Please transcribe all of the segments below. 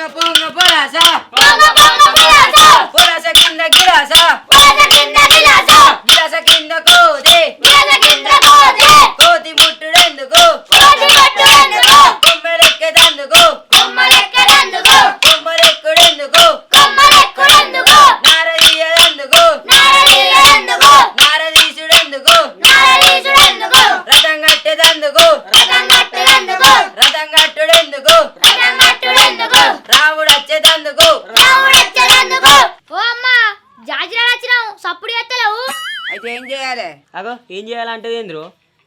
పొంగ పొంగ పొలాస పొంగ పొంగ పులాస పొలాస కింద గిలాస పులాస కింద గిలాస గిలాస కింద కోతి గిలాస సప్పుడు ఎత్తలేవు అయితే ఏం చేయాలి? అగో ఏం చేయాలంటే ఏంద్రు?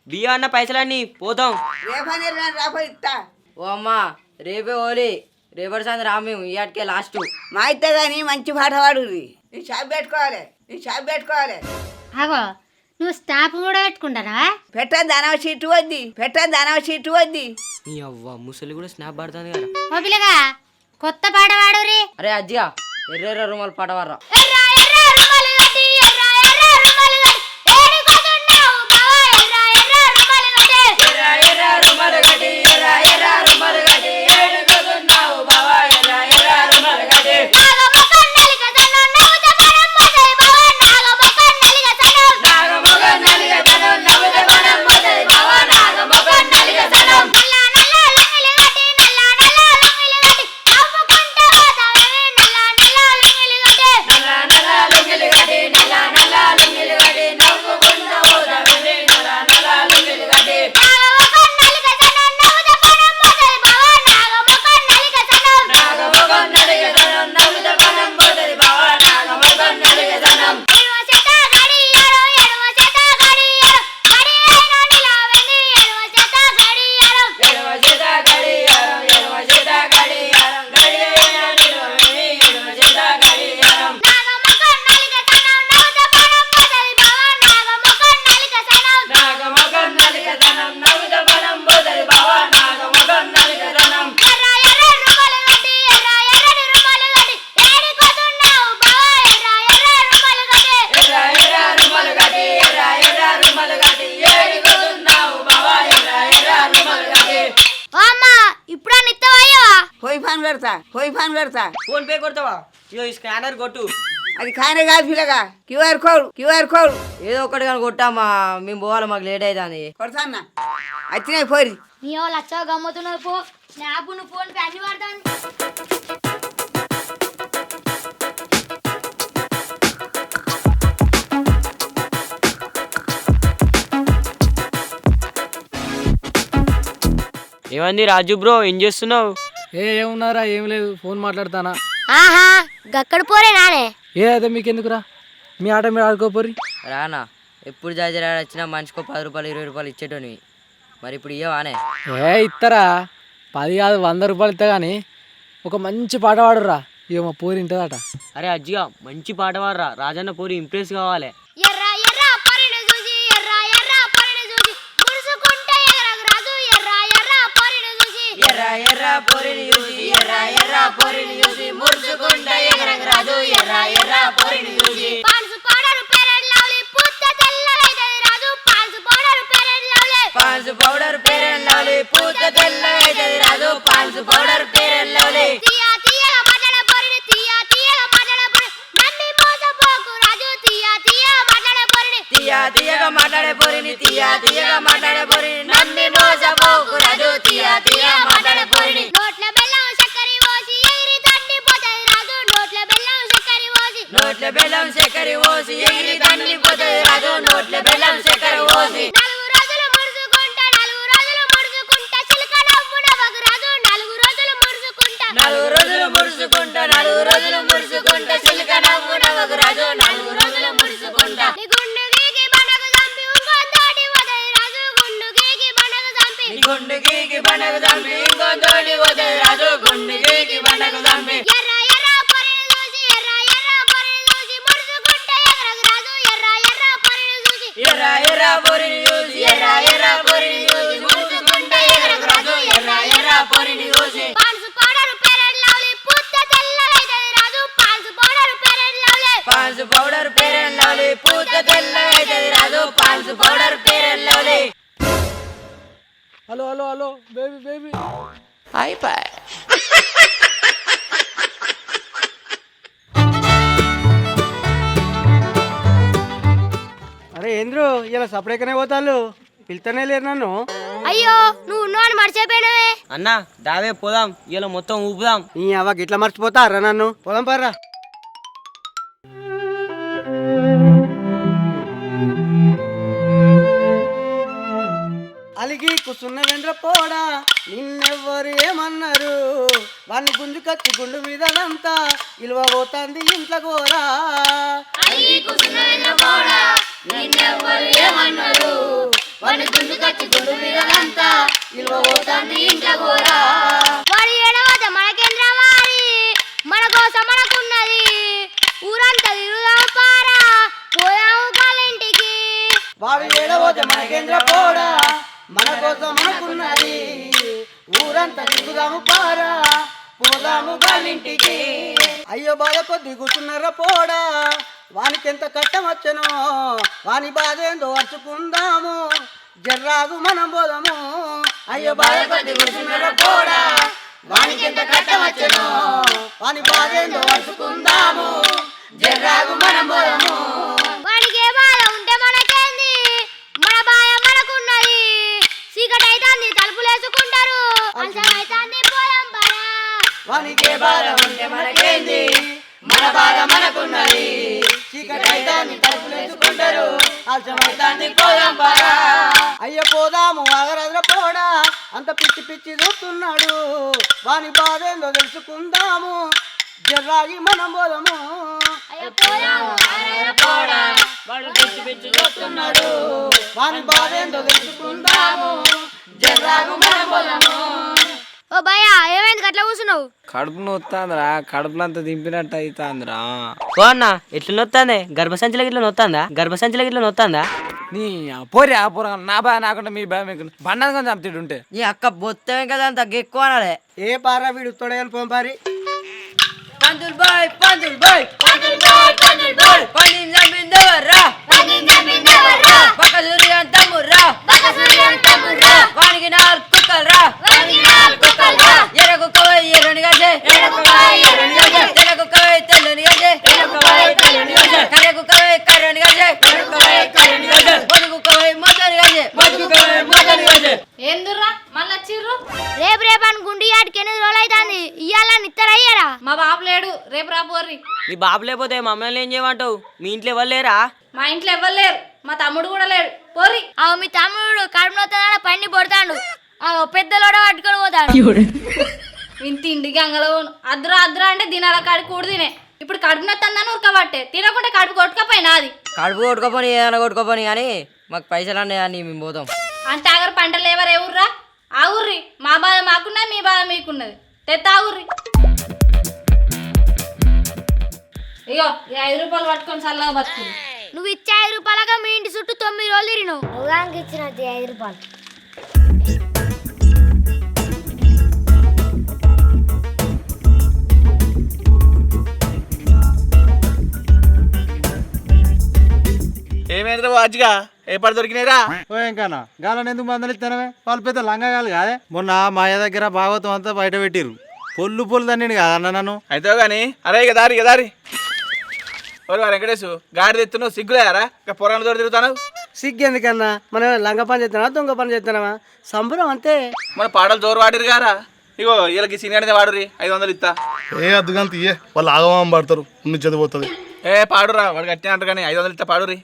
బియ్యం అన్న పైసలన్నీ పోతాం. రేపని రాబోయి ఇస్తా ఓ అమ్మా రేపే ఓలి రేపటి సంది రామేము ఇయాటికే లాస్ట్. మా ఇస్తే కానీ మంచి పాట పాడుర్రి ఈ షాప్ పెట్టుకోవాలి ఈ షాప్ పెట్టుకోవాలి. అగో నువ్వు స్టాప్ కూడా పెట్టుకుంటానా పెట్టద్దు అనవ సీటు వద్ది పెట్టద్దు అనవ సీటు వద్ది. నీ అవ్వ ముసలి కూడా స్నాప్ పడుతుంది కదా. ఓ పిల్లగా కొత్త పాట పాడురి అరే అజ్జిగా ఎర్రెర్ర రుమాలు పడవర్రా ఎర్ర ఎర్ర రుమాలు. ఫాన్ పెడతా? పోయి ఫాన్ పెడతా? ఫోన్ పే కొడతావా? ఇగో ఈ స్కానర్ కొట్టు. అది కానే కాదు పిల్లగా. QR code QR code. ఏదో ఒకటి కానీ కొట్టామా? మేము పోవాలి మాకు లేట్ అవుతుంది కొడతాన్నా వచ్చినాయి పోరి నీ వాళ్ళు వచ్చా గమ్మతున్నారు పో. స్నాప్ నువ్వు ఫోన్ పే అన్ని వాడతాను ఏమంది రాజు బ్రో ఏం చేస్తున్నావు? ఏ ఏమున్నారా? ఏం లేదు ఫోన్ మాట్లాడతానా? ఆహా గక్కడ పోరే నానే. ఏ అదే మీకెందుకురా? మీ ఆట మీరు ఆడుకోపోరి. రానా ఎప్పుడు జాజరాడు వచ్చినా మనిషికో పది రూపాయలు ఇరవై రూపాయలు ఇచ్చేటోనివి. మరి ఇప్పుడు ఇయ్యవానే ఏ ఇత్తరా? పది కాదు వంద రూపాయలు ఇస్తా కానీ ఒక మంచి పాట పాడురా ఇక మా పోరి ఇంటదట అరే అజ్జిగా మంచి పాట పాడరా. రాజన్న పూరి ఇంప్రెస్ కావాలి. ఎర్ర ఎర్ర పరిని చూసి ఎర్ర ఎర్ర పరిని చూసి ముడుసుకుంటే ఎగరకు రాజు ఎర్ర ఎర్ర పరిని చూసి. ఎర్ర ఎర్ర పొరిని చూసి ఎర్ర ఎర్ర పొరిని చూసి ముడుచుకుంటా ఎగరకు రాజు ఎర్ర ఎర్ర పొరిని చూసి. పాన్సు పౌడర్ పేరెంట్ లవ్లీ పూత తెల్లగైతది Raju Pond's powder parent lovely. Pond's powder parent lovely పూత తెల్లగైతది Raju Pond's powder parent lovely. తీయ తీయగా మాట్లాడ పొరిని తీయ తీయగా మాట్లాడ పొరిని నమ్మి మోసపోకు రాజు తీయ తీయ మాట్లాడ పొరిని. తీయ తీయగా మాట్లాడే పొరిని తీయ తీయగా మాట్లాడే పొరిని. నమ్మి మోసపోకు రాజు తీయ తీయ మాట్లాడే పొరిని. నోట్ల బెల్లం నోట్ల బెల్లం చక్కెర పోసి ఎగిరి తండ్రి పోతుంది రాజు నోట్ల బెల్లం చక్కెర పోసి నాలుగు రోజులు ముడుచుకుంటా నాలుగు రోజులు ముడుచుకుంటా hello hello hello baby baby అయిపోయి అరే ఏంద్రు ఇలా సపరేకనే పోతాలు పిల్తనే లేరు నన్ను. అయ్యో నువ్వు ఉన్నావు అని మర్చిపోయినవే. అన్నా దావే పోదాం ఇలా మొత్తం ఊపుదాం. నీ అవ్వ గిట్లా మర్చిపోతా అర్రా నన్ను? పోదాం పర్రా. అలిగి కూసున్న వెండ్ర పోడా? నిన్నెవ్వరు ఏమన్నారు వాడిని గుంజు కచ్చి గుండు మీదనంతా ఇలువ పోతాంది ఇంట్లో గోరా. వాడు ఏడవద్ద మనకేంద్ర వారి మన కోసం మనకున్నది ఊరంతా తిరుగుదాము పారా. పోయాము కాలింటికి. వాడు ఏడవోతే మనకేంద్ర పోడా? మన కోసం మనకున్నది ఊరంతా దిగుదాము పారా. పోదాము గాలింటికి అయ్యో బాధకు దిగుతున్నారా పోడా. వానికి ఎంత కట్టం వచ్చనో వాని బాధ ఏందో అర్చుకుందాము. జర్రాగు మనం పోదాము. అయ్యో బాధకు దిగుతున్నారా పోడా. వానికి ఎంత కట్టం వచ్చనో వాని బాధ ఏందో అర్చుకుందాము. జర్రాగు మనం పోదాము. పరా వానికి బాధ ఉంటే మనకేంది? మన బాధ మనకున్నది. చీకటైతాన్ని పోదాం అయ్య పోదాము ఆగరద్ర పోడా. అంత పిచ్చి పిచ్చి చూస్తున్నాడు. వాని బాధ ఏందో తెలుసుకుందాము. జర్రాగి మనం పోదాము. వాని తెలుసుకుందాము. జర్రాగు ఓ భయ ఏమైంది? అట్లా కూర్చున్నావు. కడుపు నొత్తాందిరా కడుపులంతా దింపినట్టు అవుతాందిరా ఓ అన్న ఎట్లా నొత్తాందే? గర్భసంచిలో ఇట్లా నొత్తాందా? గర్భసంచిలో ఇట్లా నొత్తాందా? నీ పోరే ఆ పోరా నా బాధ నాకుండా మీ భయం మీకు బండగా చంపుతాడు ఉంటే. ఈ అక్క బొత్తమే కదా అంత ఎక్కువ అనాలే. ఏ పారా వీడు తొడగని పోంపారి? పందులు బాయ్ పందులు బాయ్ పందులు బాయ్ పందులు బాయ్ పందిని చంపిందెవర్రా పక్క సూర్య తమ్ముర్రా వానికి నాలుగు కుక్కలు రా బాబు లేకపోతే మమ్మల్ని ఏం చేయమంటావు? మీ ఇంట్లో ఎవరు లేరా? మా ఇంట్లో ఎవ్వరు లేరు. మా తమ్ముడు కూడా లేడు. పోర్రి ఆ మీ తమ్ముడు కడుపు నొత్తాడ పండి పొడతాడు. ఆ పెద్దలోడ పట్టుకొని పోతాడు. ఇంత ఇంటి గంగలో అద్దురా అద్దురా అంటే దినాల కాడి కూడు తినే. ఇప్పుడు కడుపు నొత్తందని ఉరకబట్టే తినకుంటే కడుపు కొట్టుకపోయినా అది కడుపు కొట్టుకోపోని ఏదైనా కొట్టుకోపోని కానీ మాకు పైసలు అన్నాయని మేము పోతాం. అంటే ఆగరు పంటలు ఎవరు ఎవరురా ఆ ఊర్రి. మా బాధ మాకున్నది మీ బాధ మీకున్నది. తెత్త ఆ ఊర్రి. ఇగో ఈ ఐదు రూపాయలు పట్టుకొని చల్లగా బతుకుంది నువ్వు ఇచ్చే ఐదు రూపాయలుగా మీ ఇంటి చుట్టూ తొమ్మిది రోజులు తిరిగినావు. ఉగానికి ఇచ్చిన ఐదు రూపాయలు. ఏమైందిరా వాజ్గా? ఏ పడి దొరికినాయిరా? ఓ ఇంకానా గాలని ఎందుకు మందలిస్తానవే వాళ్ళు పెద్ద లంగాగాలు కాదే? మొన్న మా అయ్య దగ్గర భాగవతం అంతా బయట పెట్టిర్రు. పొల్లు పొల్లు తన్నిండు కదా అన్న నన్ను. అయితే కానీ అరే ఇక దారి ఇక దారి. వా వెంకటేశు గాడి తెత్తున్నావు సిగ్గులేరా ఇక పొరాలు దొరికి తిరుగుతాను? సిగ్గు ఎందుకన్నా మనం లంగ పని చేస్తున్నావా దొంగ పని చేస్తున్నావా సంబరం అంతే. మన పాటలు జోరు వాడిరు గారా? ఇగో వీళ్ళకి సీనియర్ వాడురి ఐదు వందలు ఇస్తా ఏ అద్దుగంత ఇయ్యే వాళ్ళు ఆగమం పడతారు ఉన్ని చదిపోతుంది ఏ పాడురా వాడు కట్టిన అంటారు కానీ ఐదు వందలు ఇస్తా పాడురి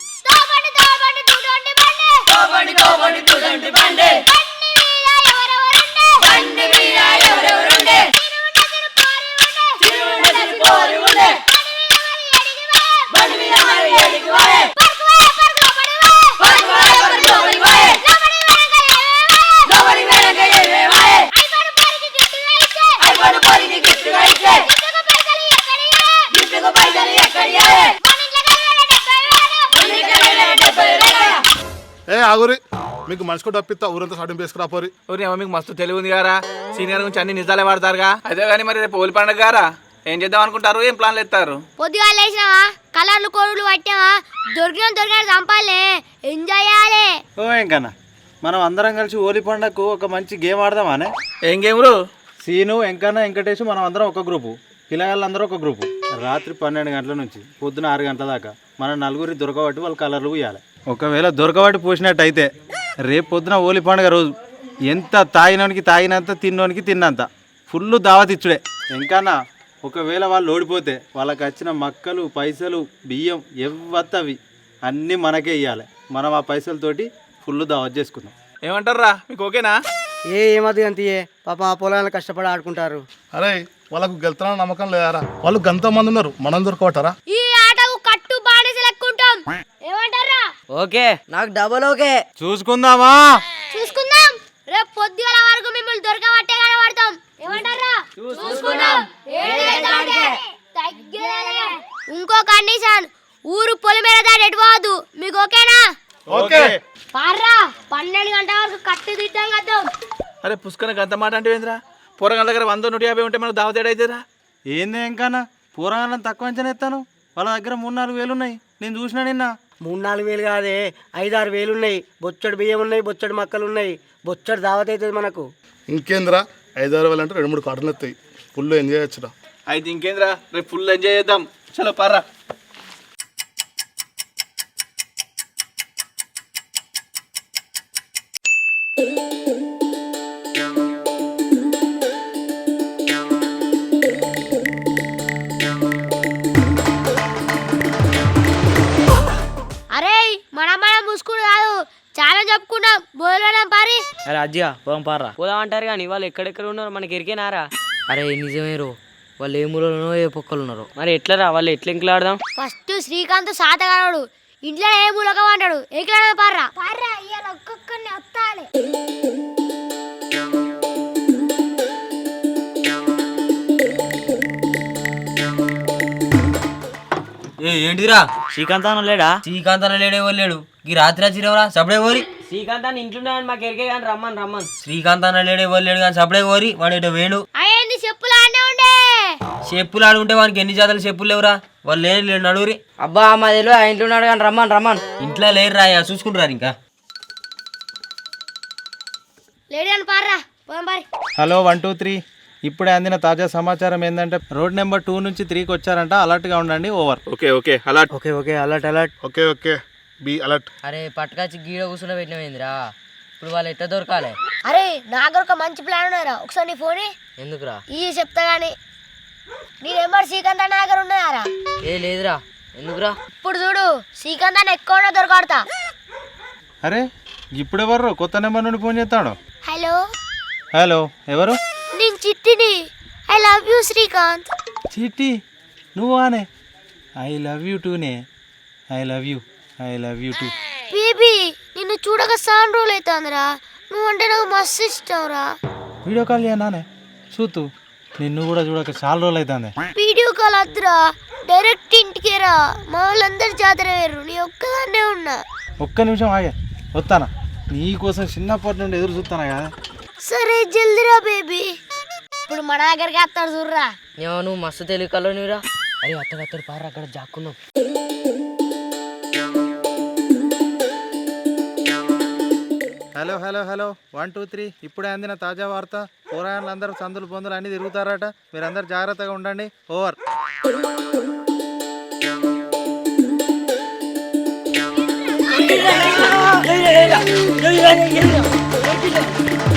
ఆగురి మీకు మనసుకు డప్పిస్తా ఊరంతా సడన్ వేసుకురా పోరి. ఊరి ఏమో మీకు మస్తు తెలివి ఉంది గారా. సీనియర్ గురించి అన్ని నిజాలే వాడతారుగా. అదే కానీ మరి రేపు ఓలి పండుగ గారా? ఏం చేద్దాం అనుకుంటారు? ఏం ప్లాన్లు ఎత్తారు? పొద్దుగా లేచినావా? కలర్లు కోడులు పట్టావా? దొరికిన దొరికిన చంపాలే ఎంజాయ్ చేయాలి. ఓ ఇంకన్నా మనం అందరం కలిసి హోలీ పండగకు ఒక మంచి గేమ్ ఆడదామానే? ఏం గేమ్లు సీను వెంకన్న వెంకటేష్ మనం అందరం ఒక గ్రూపు. పిల్లగాళ్ళందరూ ఒక గ్రూపు. రాత్రి పన్నెండు గంటల నుంచి పొద్దున ఆరు గంటల దాకా మన నలుగురి దొరకబట్టి వాళ్ళు కలర్లు ఇవ్వాలి ఒకవేళ దొరకబట్టి పోసినట్టయితే రేపు పొద్దున ఓలి పండుగ రోజు ఎంత తాగినోనికి తాగినంత తిన్నోనికి తిన్నంత. ఫుల్ దావతిచ్చుడే. ఇంకానా ఒకవేళ వాళ్ళు ఓడిపోతే వాళ్ళకి వచ్చిన మక్కలు పైసలు బియ్యం ఎవ్వత్తవి. అన్నీ మనకే ఇవ్వాలి మనం ఆ పైసలతోటి ఫుల్ దావత్ చేసుకుందాం. ఏమంటారా మీకు ఓకేనా? ఏ ఏమది అంతే పాప ఆ పొలాలను కష్టపడి ఆడుకుంటారు. అరే వాళ్ళకు గెలుతున్న నమ్మకం లేదారా? వాళ్ళు గంత మంది ఉన్నారు. మనం దొరకబట్టారా? ఈ ఆటకు కట్టు బానిస లెక్కుంటాం ఏమంటారా ఓకే. నాకు డబల్ ఓకే. చూసుకుందామా? చూసుకుందాం. రేపు పొద్దుగల వరకు మిమ్మల్ని దొరకబట్టే కనబడతాం. ఏమంటారా? చూసుకుందాం. ఇంకో కండిషన్. ఊరు పొలి మీద దాడి ఎటుపోవద్దు మీకు ఓకేనా? ఓకే. పార్రా పన్నెండు గంటల వరకు కట్టు తిట్టాం కదా. అరే పుష్కనకి అంత మాట అంటే ఏంద్రా? పూరగాల దగ్గర వంద నూట యాభై ఉంటే మనకు దావత్ ఏడైతేరా ఏంది ఇంకానా పూరగాలను తక్కువ అంచనా ఎత్తాను? వాళ్ళ దగ్గర మూడు నాలుగు వేలు ఉన్నాయి నేను చూసినా నిన్న. మూడు నాలుగు వేలు కాదే ఐదు ఆరు వేలు ఉన్నాయి బొచ్చడు బియ్యం ఉన్నాయి బొచ్చడు మక్కలు ఉన్నాయి. బొచ్చడు దావత్ అవుతుంది మనకు. ఇంకేందిరా? ఐదు ఆరు వేలు అంటే రెండు మూడు కాటన్లు ఎత్తాయి ఫుల్ ఎంజాయ్ చేయొచ్చురా. అయితే ఇంకేంద్రా? రేపు ఫుల్ ఎంజాయ్ చేద్దాం. చలో పారా అరే అజ్జిగా పోదాం పార్రా. పోదాం అంటారు కానీ వాళ్ళు ఎక్కడెక్కడ ఉన్నారో? మనకి ఎరికేనారా? అరే నిజమే రో. వాళ్ళు ఏ మూలలో ఏ పొక్కలు ఉన్నారో. మరి ఎట్లరా? వాళ్ళు ఎట్లా ఇంకలాడదాం ఫస్ట్ శ్రీకాంత్ సాతగాడు ఇంట్లో ఏ మూలక అంటాడు? ఏకలాడ పార్రా? పార్రా ఇవాళ ఒక్కొక్కరిని వస్తాలే ఏ ఏంటిదిరా? శ్రీకాంత్ అన్న లేడా? శ్రీకాంత్ అన్న లేడే లేడు. ఈ రాత్రి వచ్చినవరా సపడే కోరి శ్రీకాంత్ అన్న ఇంట్లో మాకు ఎరికే కానీ రమ్మని రమ్మన్. శ్రీకాంత్ అన్న లేడే లేడు కానీ సపడే కోరి వాడు ఇటు వేణు. అయ్యింది చెప్పులు ఆడే ఉండే. చెప్పులు ఆడుకుంటే వానికి ఎన్ని జాతలు చెప్పులు లేవురా? వాళ్ళు లేని లేడు నడుగురి అబ్బా మా తెలివి ఆ ఇంట్లో ఉన్నాడు కానీ రమ్మన్ రమ్మన్. ఇంట్లో లేరు రా చూసుకుంటారు ఇంకా. లేడీ అని పోదాం పారి. Hello one two three. ఇప్పుడే అందిన తాజా సమాచారం ఏంటంటే రోడ్ నెంబర్ టూ నుంచి త్రీకి వచ్చారంట అలర్ట్గా ఉండండి ఓవర్. ఓకే ఓకే అలా okay okay alert alert. Okay okay. Be alert. అరే పట్టుకొచ్చి గీడ కూర్చుని పెట్టినవేందిరా ఇప్పుడు వాళ్ళు ఎట్లా దొరకాలి? అరే నా దగ్గర ఒక మంచి ప్లాన్ ఉన్నారా ఒకసారి నీ ఫోన్ ఎందుకురా? ఈ చెప్తా గానీ. నీ నెంబర్ శ్రీకాంత్ అన్న దగ్గర ఉన్నదారా? ఏ లేదురా. ఎందుకురా? ఇప్పుడు చూడు శ్రీకాంత్ అన్న ఎక్కువ దొరకడతా అరే ఇప్పుడెవరు కొత్త నెంబర్ నుండి ఫోన్ చేస్తాడు? హలో? హలో ఎవరు? నేను చిట్టిని. I love you Srikanth. చీటి నువ్వు ఆనే I love you టూనే I love you I love you too baby నిన్ను చూడక సాన్ రోజులు అవుతుందిరా నువ్వంటే నాకు మస్తు ఇష్టం రా వీడియో కాల్ చేయనానే చూతూ నిన్ను కూడా చూడక చాలా రోజులు అవుతుంది వీడియో కాల్ వద్దురా. డైరెక్ట్ ఇంటికి రా మా వాళ్ళందరు జాతర వేరు నీ ఒక్కదాన్నే ఉన్నా. ఒక్క నిమిషం ఆగే. వస్తానా? నీకోసం చిన్నప్పటి నుండి ఎదురు చూస్తానా కదా? సరే జల్దిరా బేబీ. ఇప్పుడు మన దగ్గరికి వస్తాడు చూడరా. నువ్వు మస్తు తెలివి కలవనిరా అరే అత్తడు అత్తడు పార అక్కడ జాక్కున్నాం hello hello hello one two three ఇప్పుడే అందిన తాజా వార్త పోరాయణలందరూ సందులు పొందులు అన్ని తిరుగుతారట మీరందరూ జాగ్రత్తగా ఉండండి ఓవర్ బేబీ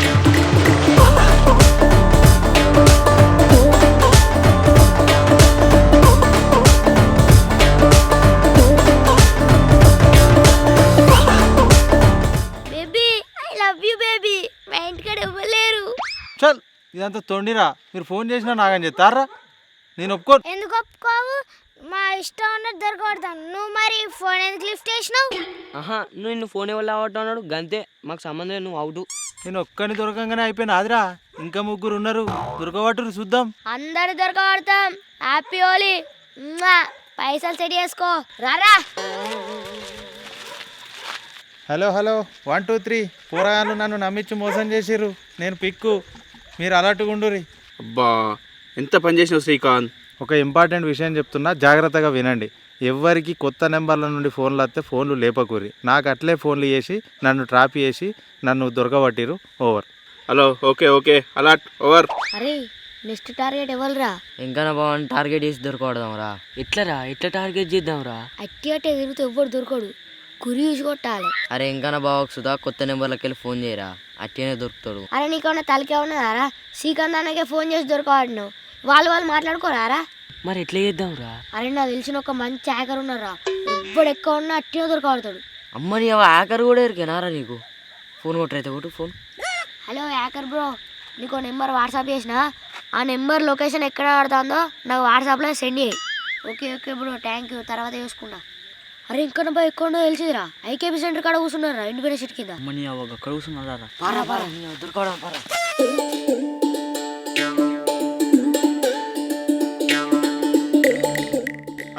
ఇదంతా తొండిరా. మీరు ఫోన్ చేసినా నాగని చెప్తారా? నేను ఒప్పుకోను. ఎందుకు ఒప్పుకోవు? మా ఇష్టం ఉన్నది దొరకబడతాను నువ్వు మరి ఫోన్ ఎందుకు లిఫ్ట్ చేసినావు? ఆహా నువ్వు నిన్ను ఫోన్ ఎవరు అవుట్ అన్నాడు? గంతే. మాకు సంబంధం లేదు, నువ్వు అవుట్. నేను ఒక్కని దొరకంగానే అయిపోయినా. అదిరా ఇంకా ముగ్గురు ఉన్నారు. దొరకబట్టురు చూద్దాం. అందరు దొరకబడతాం. హ్యాపీ హోలీ మ్వా. పైసలు సెట్ చేసుకో. రారా. Hello hello. One two three పోరాయాలు నన్ను నమ్మించి మోసం చేసిర్రు. నేను పిక్కు. మీరు అలర్ట్గా ఉండురి అబ్బా ఎంత పని చేసినావు శ్రీకాంత్? ఒక ఇంపార్టెంట్ విషయం చెప్తున్నా జాగ్రత్తగా వినండి. ఎవ్వరికి కొత్త నెంబర్ల నుండి ఫోన్లు వస్తే ఫోన్లు లేపకూరి నాకు అట్లే ఫోన్లు చేసి నన్ను ట్రాప్ చేసి నన్ను దొరకబట్టిరు over. Hello okay okay. Alert over. అరే నెక్స్ట్ టార్గెట్ ఎవరురా? ఇంకా బాగుంది టార్గెట్ చేసి దొరకవడదాం రా ఎట్లరా ఎట్లా టార్గెట్ చేద్దాం రా అట్టి అట్టే తిరుగుతూ ఎవ్వడు దొరకడు. గురి చూసి కొట్టాలి. అరే ఇంకా బావకు సుధా కొత్త నెంబర్లకి వెళ్ళి ఫోన్ చేయరా? అట్టేనే దొరుకుతాడు. అరే నీకేమన్నా తలకే ఉన్నదారా శ్రీకాంత్ అన్నకే ఫోన్ చేసి దొరకవాడినావు. వాళ్ళు వాళ్ళు మాట్లాడుకోరారా? మరి ఎట్లా చేద్దాం రా అరే నాకు తెలిసిన ఒక మంచి హ్యాకర్ ఉన్నారా ఎప్పుడు ఎక్కువ ఉన్నా అట్టినే దొరకబడతాడు అమ్మ నీ అవ ఆఖరు కూడా ఎరికేనారా నీకు? ఫోన్ కొట్టరైతే కొట్టు ఫోన్. హలో హ్యాకర్ బ్రో నీకు నెంబర్ వాట్సాప్ చేసిన? ఆ నెంబర్ లొకేషన్ ఎక్కడ పడుతుందో నాకు వాట్సాప్లో సెండ్ చేయి. Okay okay bro thank you తర్వాత చూసుకుంటా. అరే ఇంకా ఎక్కడో తెలిసిదిరా ఐకేపీ సెంటర్ కాడ కూర్చున్నారా? ఇండిపెండెన్స్ సిటీ కింద. అమ్మ నీ అవ్వ అక్కడ కూర్చున్నారా పారా పారా నీ దొరకడం పారా.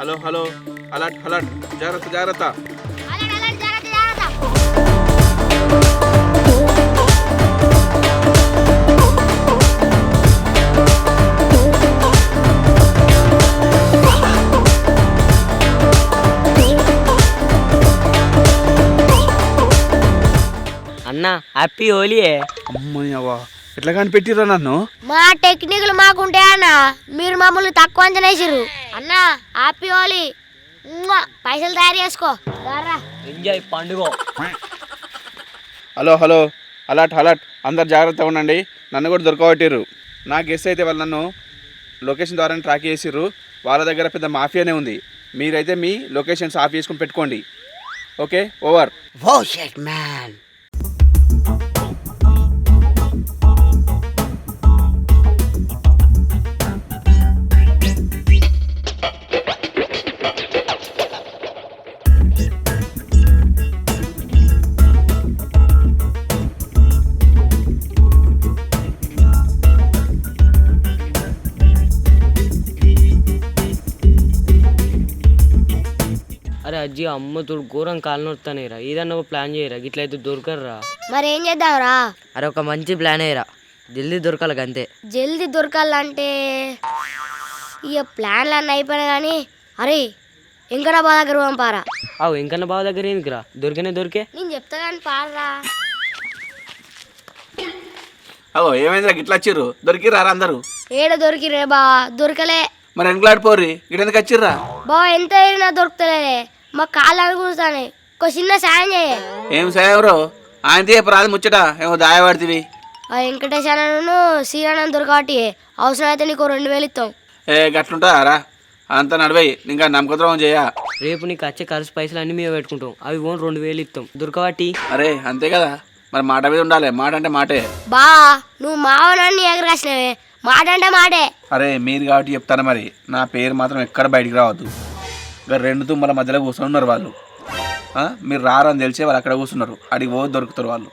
Hello hello. Alert alert. జాగ్రత్త జాగ్రత్త. అన్న హ్యాపీ హోలీయే అమ్మని అవ్వ ఎట్లా కనిపెట్టిరా నన్ను? మా టెక్నిక్లు మాకుంటే అన్న మీరు మమ్మల్ని తక్కువ అంచనా వేసిర్రు. అన్న హ్యాపీ హోలీ ఉమ్మా, పైసలు తయారు చేసుకో. ఎంజాయ్ పండుగ. Hello hello. Alert alert. అందరు జాగ్రత్తగా ఉండండి. నన్ను కూడా దొరకబట్టిర్రు. నా గెస్ట్ అయితే వాళ్ళు నన్ను లొకేషన్ ద్వారా ట్రాక్ చేసిర్రు. వాళ్ళ దగ్గర పెద్ద మాఫియానే ఉంది. మీరైతే మీ లొకేషన్స్ ఆఫ్ చేసుకుని పెట్టుకోండి. ఓకే ఓవర్ షెట్ మ్యాన్ అరే అజ్జి అమ్మ తోడు ఘోరం కాలు నొత్తానేరా. ఏదన్నా ఒక ప్లాన్ చేయరా? గిట్లయితే దొరకరురా. మరి ఏం చేద్దాంరా? అరే ఒక మంచి ప్లాన్ అయ్యరా జల్దీ దొరకాలి అంతే జల్దీ దొరకాలంటే ఇక ప్లాన్లు అన్నీ అయిపోయినా కానీ అరే ఎంకడా బాగా దగ్గర పంపారా? అవు ఇంకన్నా బావ దగ్గర ఎందుకురా? దొరికనే దొరికే? నేను చెప్తా కానీ పాడరా. అగో ఏమైందిరా? గిట్లా వచ్చిర్రు. దొరికిర్రా అందరూ? ఏడ దొరికిరే బా దొరకలే. మరి వెనకలాడిపోర్రి ఇక్కడెందుకు వచ్చిర్రా? బావ ఎంత అయినా దొరుకుతలే మా కాళ్ళు అనుకుంటానే ఒక చిన్న సాయం చేయ. ఏం సాయవరో ఆయన తీయ రాదు ముచ్చట? ఏమో దాయపడుతుంది ఆ వెంకటేశ్ అన్నను శ్రీరాణం దొరకబట్టి అవసరం అయితే నీకు రెండు వేలు ఇస్తాం ఏ గట్లుంటుందా అంత నడిపోయి ఇంకా నమ్మకద్రోహం చేయ. రేపు నీకు వచ్చే ఖర్చు పైసలు అన్ని మేము పెట్టుకుంటాం. అవి ఓన్ రెండు వేలు ఇస్తాం దొరకబట్టి? అరే అంతే కదా. మరి మాట మీద ఉండాలి. మాట అంటే మాటే. బా నువ్వు మావనాన్ని ఎగరాసినవే మాట అంటే మాటే. అరే మీరు కాబట్టి చెప్తాను మరి. నా పేరు మాత్రం ఎక్కడ బయటికి రావద్దు. ఇంకా రెండు తుమ్మల మధ్యలో కూర్చొని ఉన్నారు వాళ్ళు. ఆ? మీరు రారని తెలిసే వాళ్ళు అక్కడ కూర్చున్నారు. అడిగి పో దొరుకుతారు వాళ్ళు.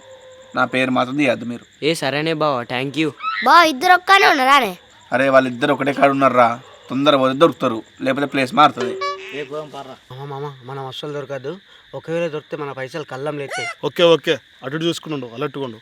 నా పేరు మాత్రం తీయద్దు మీరు. ఏ సరేనే బావ థ్యాంక్ యూ బా ఇద్దరు ఒక్కనే ఉన్నారానే అరే వాళ్ళిద్దరు ఒకటే కాడ ఉన్నారా తొందర పోతే దొరుకుతారు. లేకపోతే ప్లేస్ మారుతుంది. మామ మనం అస్సలు దొరకదు ఒకవేళ దొరికితే మన పైసలు కళ్ళం లేతే. Okay okay. అటు చూసుకున్నాడు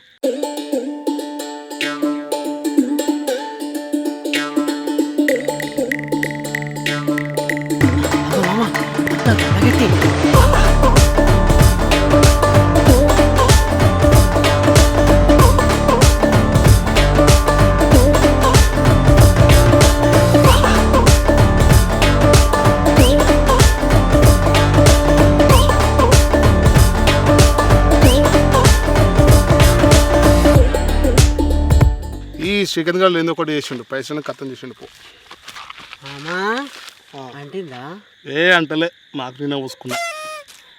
ఈ శ్రీకాంత్ గారు ఏందో ఒకటి చేసిండు పైసలు కథం చేసిండు పో. అంటిందా? ఏ అంటలే. నాకు నేనే పోసుకున్నా.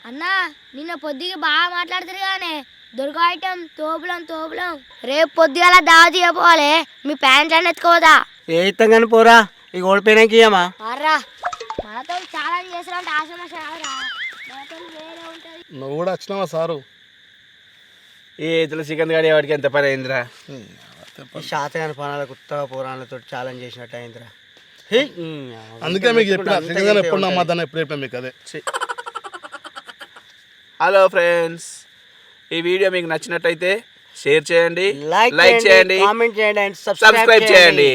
అన్నా నిన్న పొద్దుకి బాగా మాట్లాడుతారు కానీ దొరక ఐటమ్ తోపులం తోపులం. రేపు పొద్దుగాల దావా చేయపోవాలి మీ ప్యాంట్ అని ఎత్తుకోదా? ఏ ఇస్తాం కానీ పోరా. ఇక ఓడిపోయినాక ఇయ్యమా? అర్రా మనతో చాలా చేసినట్టు ఉంటుంది. నువ్వు కూడా వచ్చినావా సారు? ఏ ఇతల చికెన్ గాడి వాడికి ఎంత పని అయిందిరా? శాతగాని పనాలకు ఉత్తగా పురాణాలతో ఛాలెంజ్ చేసినట్టు అయిందిరా. అందుకే మీకు చెప్పిన శ్రీకాంత్ ఎప్పుడు నమ్మద్దని ఎప్పుడు చెప్పినా మీకు అదే. హలో ఫ్రెండ్స్ ఈ వీడియో మీకు నచ్చినట్టయితే షేర్ చేయండి లైక్ లైక్ చేయండి కామెంట్ చేయండి అండ్ సబ్స్క్రైబ్ చేయండి.